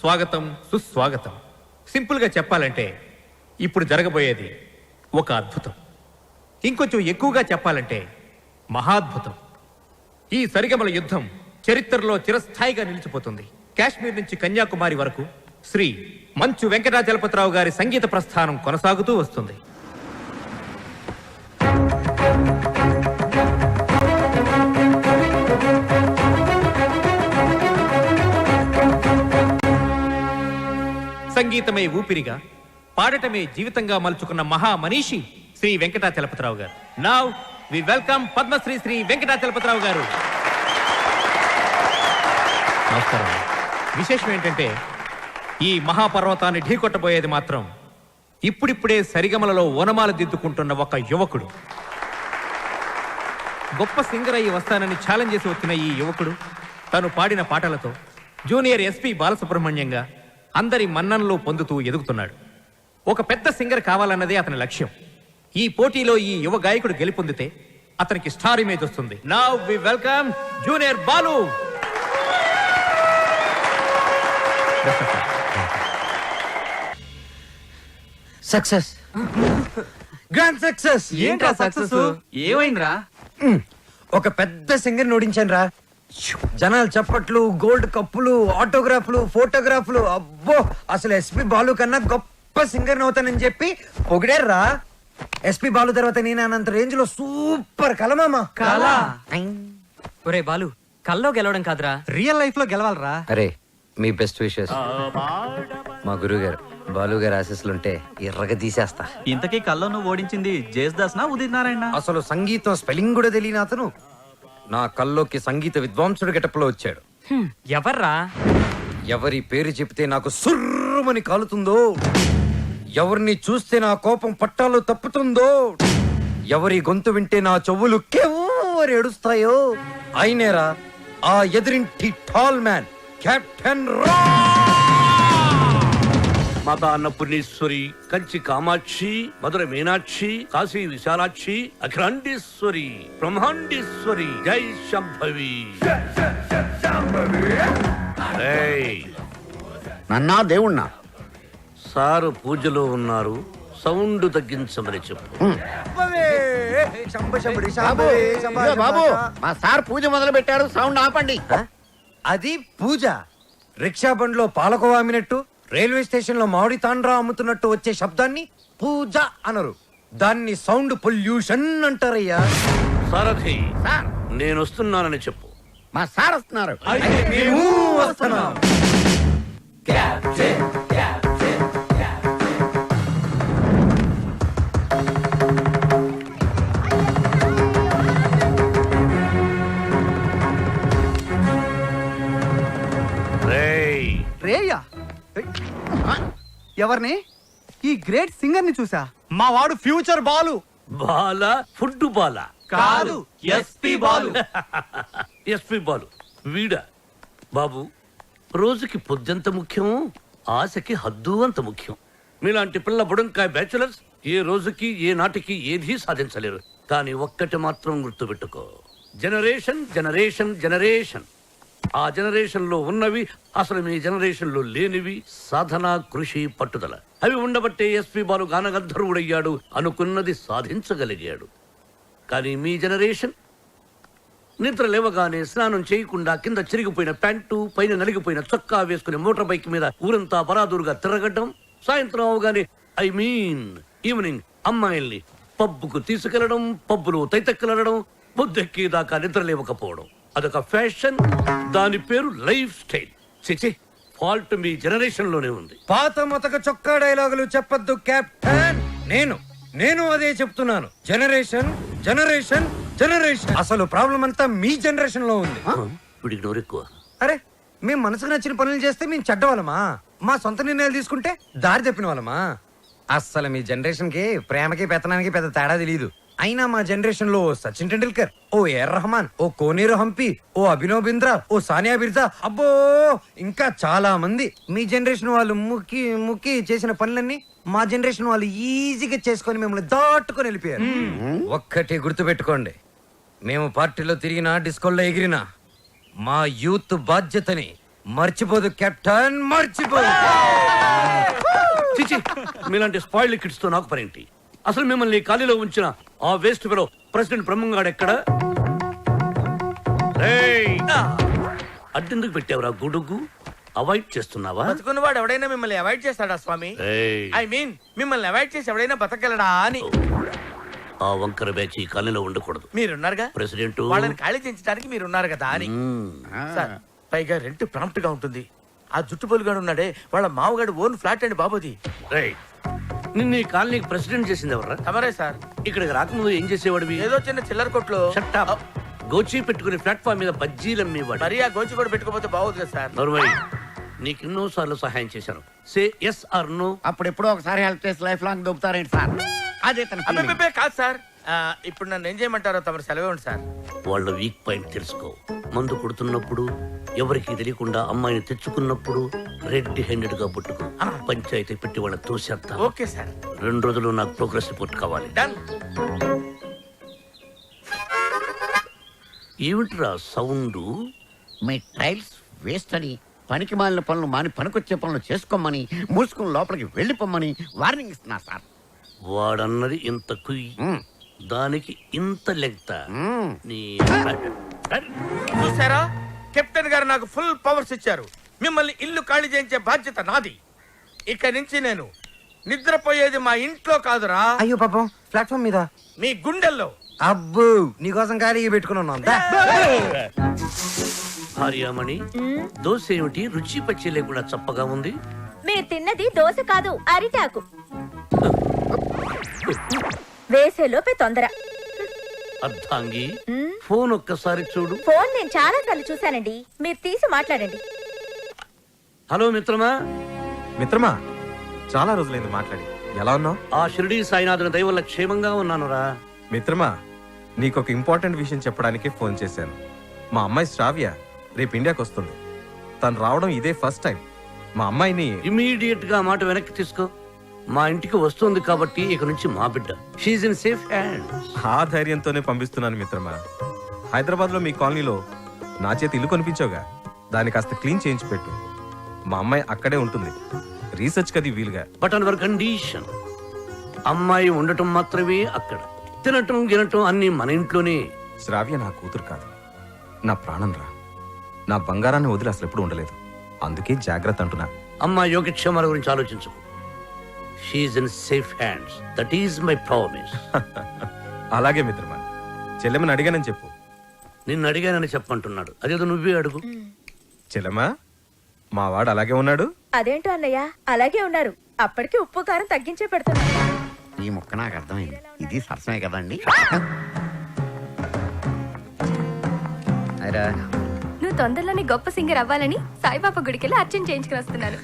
స్వాగతం సుస్వాగతం. సింపుల్గా చెప్పాలంటే ఇప్పుడు జరగబోయేది ఒక అద్భుతం. ఇంకొంచెం ఎక్కువగా చెప్పాలంటే మహాద్భుతం. ఈ సరిగమల యుద్ధం చరిత్రలో చిరస్థాయిగా నిలిచిపోతుంది. కాశ్మీర్ నుంచి కన్యాకుమారి వరకు శ్రీ మంచు వెంకటాచలపతిరావు గారి సంగీత ప్రస్థానం కొనసాగుతూ వస్తుంది. సంగీతమే ఊపిరిగా పాడటమే జీవితంగా మలుచుకున్న మహా మనీషి శ్రీ వెంకటాచలపతిరావు గారు. Now we welcome Padmashri Shri Venkatachalapathirao గారు. నమస్కారం. విశేషం ఏంటంటే ఈ మహాపర్వతాన్ని ఢీకొట్టబోయేది మాత్రం ఇప్పుడిప్పుడే సరిగమలలో ఓనమాలు దిద్దుకుంటున్న ఒక యువకుడు. గొప్ప సింగర్ అయ్యి వస్తానని ఛాలెంజ్ చేసి వచ్చిన ఈ యువకుడు తను పాడిన పాటలతో జూనియర్ ఎస్పి బాలసుబ్రహ్మణ్యంగా అందరి మన్ననలు పొందుతూ ఎదుగుతున్నాడు. ఒక పెద్ద సింగర్ కావాలన్నదే అతని లక్ష్యం. ఈ పోటీలో ఈ యువ గాయకుడు గెలుపొందితే అతనికి స్టార్ ఇమేజ్ వస్తుంది. Now we welcome junior Balu success grand success ఏంట్రా సక్సెస్ ఏమైందిరా? ఒక పెద్ద సింగర్ ఓడించాను రా జనాలు చప్పట్లు గోల్డ్ కప్పులు ఆటోగ్రాఫ్లు ఫోటోగ్రాఫ్లు. అబ్బో అసలు ఎస్పి బాలు కన్నా గొప్ప సింగర్ అవుతానని చెప్పి పొగిడారా ఎస్పి బాలు తర్వాత నేను అనంత రేంజ్లో సూపర్ కలమామా కళ? ఒరే బాలు కల్లో గెలవడం కాదురా. రియల్ లైఫ్లో గెలవాలరా. అరే మీ బెస్ట్ విషెస్. మా గురువు గారు బాలు గారు ఆశీస్సులుంటే ఎర్రగా తీసేస్తా. ఇంతకీ కల్లో నువ్వు ఓడించింది జేస్ దాస్ నా ఉదిత్ నారాయణ అసలు సంగీతం స్పెల్లింగ్ కూడా తెలియని అతను. నా కల్లోకి సంగీత విద్వాంసుడు గెటప్లో వచ్చాడు. ఎవర్రా? ఎవరి పేరు చెప్తే నాకు సుర్రమని కాలుతుందో ఎవరిని చూస్తే నా కోపం పట్టాలు తప్పుతుందో ఎవరి గొంతు వింటే నా చెవులు కెవ్వరి ఏడుస్తాయో అయినేరా ఆ ఎదిరింటి టాల్ మ్యాన్ కెప్టెన్ రా మాతా అన్నపూర్ణేశ్వరి కంచి కామాక్షి మధుర మీనాక్షి కాశీ విశాలాక్షి అఖిలాండేశ్వరి బ్రహ్మాండేశ్వరి. జై శంభవి. ఏయ్, నన్నా దేవుణ్ణా? సారు పూజలో ఉన్నారు సౌండ్ తగ్గించమని చెప్పు. బాబు మా సార్ పూజ మొదలు పెట్టారు సౌండ్ ఆపండి. అది పూజ. రిక్షా బండ్లో పాలకోవా అమ్మినట్టు రైల్వే స్టేషన్లో మామిడి తాండ్రా అమ్ముతున్నట్టు వచ్చే శబ్దాన్ని పూజ అనరు. దాన్ని సౌండ్ పొల్యూషన్ అంటారయ్యా. సారథి సార్. నేను వస్తున్నానని చెప్పు. మా సార్ వస్తున్నారు. మేము వస్తున్నాం. ఎవరిని? ఈ గ్రేట్ సింగర్ని చూసా. మా వాడు ఫ్యూచర్ బాలు. బాల? ఫుడ్ బాల? కాదు ఎస్పి బాలు. ఎస్పి బాలు. వీడ? బాబు రోజుకి పొద్దెంత ముఖ్యం ఆశకి హద్దు అంత ముఖ్యం. మీలాంటి పిల్ల బుడంకాయ బ్యాచులర్స్ ఏ రోజుకి ఏ నాటికి ఏదీ సాధించలేరు. కానీ ఒక్కటి మాత్రం గుర్తుపెట్టుకో. Generation generation generation. ఆ జనరేషన్లో ఉన్నవి అసలు మీ జనరేషన్లో లేనివి. సాధన కృషి పట్టుదల. అవి ఉండబట్టే ఎస్పి బాలు గానగంధర్వుడయ్యాడు. అనుకున్నది సాధించగలిగాడు. కానీ మీ జనరేషన్? నిద్ర లేవగానే స్నానం చేయకుండా కింద చిరిగిపోయిన ప్యాంటు పైన నలిగిపోయిన చొక్కా వేసుకుని మోటార్ బైక్ మీద ఊరంతా బరాదూరుగా తిరగడం సాయంత్రం అవగానే ఐ మీన్ ఈవినింగ్ అమ్మాయిల్ని పబ్బుకు తీసుకెళ్ళడం పబ్బులో తైతెక్కలడం బుద్ధెక్కి దాకా నిద్ర లేవకపోవడం. అదొక ఫ్యాషన్ దాని పేరు లైఫ్ స్టైల్. చిచి ఫాల్ట్ మీ జనరేషన్లోనే ఉంది. పాత మొతక చొక్కా డైలాగులు చెప్పొద్దు కెప్టెన్. నేను నేను అదే చెప్తున్నాను. Generation generation generation. అసలు ప్రాబ్లం అంతా మీ జనరేషన్లో ఉంది వీడికి నోరెక్కువ అరే మేము మనసుకు నచ్చిన పనులు చేస్తే మేము చెడ్డ వాళ్ళమా మా సొంత నిర్ణయాలు తీసుకుంటే దారి తప్పిన వాళ్ళమా? అస్సలు మీ జనరేషన్కి ప్రేమకి పెత్తనానికి పెద్ద తేడా తెలియదు అయినా మా జనరేషన్లో సచిన్ టెండూల్కర్ ఓ ఏఆర్ రహమాన్ ఓ కోనేరు హంపి ఓ అభినవ్ బింద్రా ఓ సానియా బిర్జా అబ్బో! ఇంకా చాలా మంది. మీ జనరేషన్ వాళ్ళు ముక్కి ముక్కి చేసిన పనులన్నీ మా జనరేషన్ వాళ్ళు ఈజీగా చేసుకొని మిమ్మల్ని దాటుకొని వెళ్ళిపోయారు. ఒక్కటి గుర్తుపెట్టుకోండి. మేము పార్టీలో తిరిగినా డిస్కోల్లో ఎగిరినా మా యూత్ బాధ్యతని మర్చిపోదు కెప్టెన్ మర్చిపోదు. చిచి మీలాంటి స్పాయిల్ కిడ్స్తో నాకు పరేంటి అసలు మిమ్మల్ని ఖాళీలో ఉంచిన ఆ వేస్ట్ ఫెలో ప్రెసిడెంట్ బ్రహ్మంగాడు ఎక్కడ! అడ్డెందుకు పెట్టావురా గుడుగు? అవాయిడ్ చేస్తున్నావా? బతుకున్నవాడు ఎవడైనా మిమ్మల్ని అవాయిడ్ చేస్తాడా స్వామి! ఐ మీన్ మిమ్మల్ని అవాయిడ్ చేసి ఎవడైనా బతకగలడా అని. ఆ వంకర బ్యాచ్ ఈ ఖాళీలో ఉండకూడదు. మీరున్నారుగా? ప్రెసిడెంట్ వాళ్ళని ఖాళీ చేయించడానికి మీరున్నారు కదా అని. సార్ పైగా రెంట్ ప్రాంప్ట్గా ఉంటుంది. ఆ జుట్టు పొలుగాడు ఉన్నాడే వాళ్ళ మామగాడు ఓన్ ఫ్లాట్ అండి బాబుది. నిన్న ఈ కాలనీకి ప్రెసిడెంట్ చేసింది ఎవర్రా? తమరే సార్. ఇక్కడికి రాకముందు ఏం చేసేవాడివి ఏదో చిన్న చిల్లర కొట్లో up. గోచి పెట్టుకుని ప్లాట్ఫామ్ మీద బజ్జీలు అమ్మేవాడు. మరి ఆ గోచి కూడా పెట్టుకోపోతే బాగోదు కదా సార్. నరువై నీకు ఎన్నో సార్లు సహాయం చేశాను. సే ఎస్ ఆర్ నో అప్పుడు ఎప్పుడో ఒకసారి హెల్ప్ చేసి లైఫ్ లాంగ్ దొబ్బుతారేంటి సార్? అదే తన feeling. అబ్బే కాదు సార్. ఆ, ఇప్పుడు నన్ను ఏం చేయమంటారో తమరు సెలవు ఉంది సార్. వాళ్ళ వీక్ పాయింట్ తెలుసుకో. మందు కొడుతున్నప్పుడు ఎవరికి తెలియకుండా అమ్మాయిని తెచ్చుకున్నప్పుడు రెడ్ హ్యాండెడ్గా పట్టుకో పంచాయతీ పెట్టి వాళ్ళ తోసేస్తా. Okay sir. రెండు రోజులు నాకు ప్రోగ్రెస్ రిపోర్ట్ కావాలి. డన్ ఏమిట్రా సౌండ్? మీ టైల్స్ వేస్ట్ అని పనికి మాలిన పనులు మాని పనికొచ్చే పనులు చేసుకోమని మూసుకుని లోపలికి వెళ్ళిపోమ్మని వార్నింగ్ ఇస్తున్నా సార్. వాడన్నది ఇంత కుయ్. మ్మ్. దానికి ఇంత లెంగ్త. మ్మ్. నీ చూసారా? కెప్టెన్ గారు నాకు ఫుల్ పవర్స్ ఇచ్చారు. మిమ్మల్ని ఇల్లు ఖాళీ చేయించే బాధ్యత నాది. ఇక నుంచి నేను నిద్రపోయేది మా ఇంట్లో కాదురా. అయ్యో పాపం ప్లాట్ఫామ్ మీద. మీ గుండెల్లో. అబ్బు నీకోసం ఖాళీ పెట్టుకుని ఉన్నాం. దా. భార్యామణి దోశ ఏమిటి? రుచి పచ్చి లేకుండా చప్పగా ఉంది. మీరు తిన్నది దోశ కాదు అరిటాకు. వేసేలోపే తొందర. అర్థాంగి. ఫోన్ ఒక్కసారి చూడు. ఫోన్ నేను చాలా సార్లు చూశానండి. మీరు తీసి మాట్లాడండి. హలో మిత్రమా. మిత్రమా చాలా రోజులైంది మాట్లాడి. ఎలా ఉన్నావు? ఆ షిరిడి సాయినాథుని దయ వల్ల క్షేమంగా ఉన్నానురా. మిత్రమా నీకు ఒక ఇంపార్టెంట్ విషయం చెప్పడానికి ఫోన్ చేశాను. మా అమ్మాయి శ్రావ్య రేపు ఇండియాకి వస్తుంది. తను రావడం ఇదే ఫస్ట్ టైం. మా అమ్మాయిని ఇమీడియట్గా మాట వెనక్కి తీసుకో. మా ఇంటికి వస్తుంది కాబట్టి ఇక నుంచి మా బిడ్డ. షీజ్ ఇన్ సేఫ్ హ్యాండ్ ఆ ధైర్యంతోనే పంపిస్తున్నాను మిత్రమా. హైదరాబాద్లో మీ కాలనీలో నా చేతి ఇల్లు కొనిపించావుగా. దాన్ని కాస్త క్లీన్ చేయించి పెట్టు. మా అమ్మాయి అక్కడే ఉంటుంది. రీసెర్చ్ కది వీలుగా. బట్ అన్ కండిషన్ అమ్మాయి ఉండటం మాత్రమే అక్కడ. తినటం గినటం అన్ని మన ఇంట్లోనే. శ్రావ్య నా కూతురు కాదు. నా ప్రాణం రా. నా బంగారాన్ని వదిలి అసలు ఎప్పుడు ఉండలేదు. అందుకే జాగ్రత్త అంటున్నా. అమ్మాయి యోగక్షేమాల గురించి ఆలోచించు she in safe hands that is my promise అలాగే మిత్రమా. చెల్లెమని అడిగానని చెప్పు. నిన్ను అడిగానని చెప్పంటున్నాడు అదేదో నువ్వే అడుగు. చెల్లెమా మా వాడు అలాగే ఉన్నాడు? అదేంటో అన్నయ్య అలాగే ఉన్నారు. అప్పటికి ఉప్పు కారం తగ్గించే పెడుతున్నా. ఈ ముక్క నాకు అర్థమైంది. ఇది సరసమే కదండి. నువ్వు తొందరలోనే గొప్ప సింగర్ అవ్వాలని సాయిబాబా గుడికెళ్ళి అర్చన చేయించుకుని వస్తున్నాను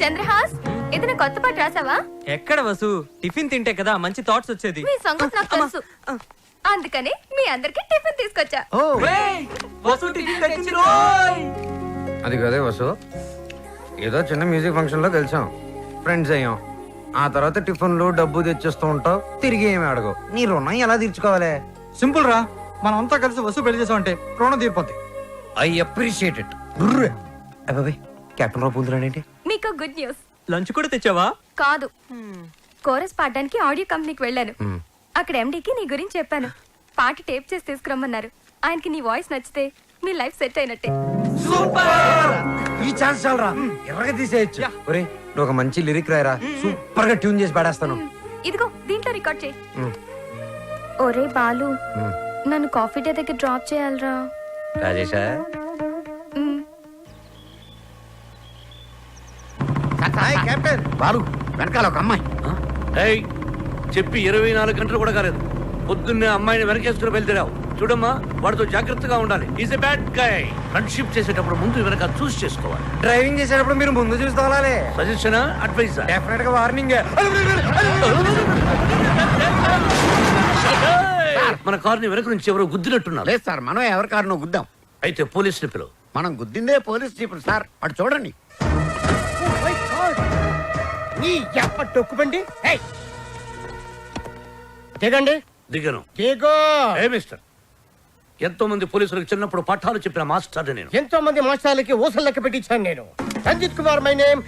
చంద్రహాస్ ఏదైనా కొత్త పాట రాసావా? ఎక్కడ వసు? టిఫిన్ తింటే కదా మంచి థాట్స్ వచ్చేది. మీ సంగతి నాకు తెలుసు. అందుకని మీ అందరికి టిఫిన్ తీసుకొచ్చా. వసు టిఫిన్ తెచ్చింది రోయ్. అది కదే వసు. ఏదో చిన్న మ్యూజిక్ ఫంక్షన్లో కలిసాం ఫ్రెండ్స్ అయ్యాం. ఆ తర్వాత టిఫిన్లు డబ్బు తెచ్చిస్తూ ఉంటావు. తిరిగి ఏమి అడగవు. నీ రుణం ఎలా తీర్చుకోవాలి? సింపుల్ రా. మనం అంతా కలిసి వస్తువు పెళ్ళి చేసామంటే రుణం తీరిపోద్ది. ఐ అప్రిషియేట్ ఇట్ అబ్బాయి కెప్టెన్ రావు పూందురాడేంటి మీకు గుడ్ న్యూస్ లంచ్ కూడా తెచ్చావా? కాదు. కోరస్ పాడడానికి ఆడియో కంపెనీకి వెళ్ళాను. అక్కడ ఎండీకి నీ గురించి చెప్పాను. పాట టేప్ చేసి తీసుకురమ్మన్నారు. ఆయనకి నీ వాయిస్ నచ్చితే మీ లైఫ్ సెట్ అయినట్టే. ఈ ఛాన్స్ చాలరా. ఎర్రగా తీసేయచ్చు. ఒరే నువ్వు ఒక మంచి లిరిక్ రాయరా. సూపర్గా ట్యూన్ చేసి పాడేస్తాను. ఇదిగో దీంట్లో రికార్డ్ చేయి. ఒరే బాలు. నన్ను కాఫీ డే దగ్గర డ్రాప్ చేయాలరా. రాజేశా బాలు వెనకాల ఒక అమ్మాయి? ఏయ్ చెప్పి ఇరవై నాలుగు గంటలు కూడా కాలేదు. పొద్దున్నే అమ్మాయిని వెనకేసుకుని బయలుదేరావు. చూడమ్మా వాడితో జాగ్రత్తగా ఉండాలి. Is a bad guy friendship చేసేటప్పుడు ముందు వెనక చూస్ చేసుకోవాలి. డ్రైవింగ్ చేసేటప్పుడు మీరు ముందు చూసుకోవాలి సజెషన్ అడ్వైజ్ డెఫినెట్గా వార్నింగ్ మన కారుని వెనక నుంచి ఎవరో గుద్దినట్టున్నారు. లేదు సార్ మనం ఎవరి కారునో గుద్దాం. అయితే పోలీసుని పిలువు. మనం గుద్దిందే పోలీస్ జీపులు సార్. అటు చూడండి. నీ ఎప్ప టొక్కుబండి దిగండి దిగను. దిగో ఏ మిస్టర్? ఎంతో మంది పోలీసులకు చిన్నప్పుడు పట్టాలు చెప్పిన మాస్టర్ నేను. ఎంతో మంది మాస్టర్లకి ఊసలు లెక్క పెట్టించాను నేను. Ranjith Kumar my name.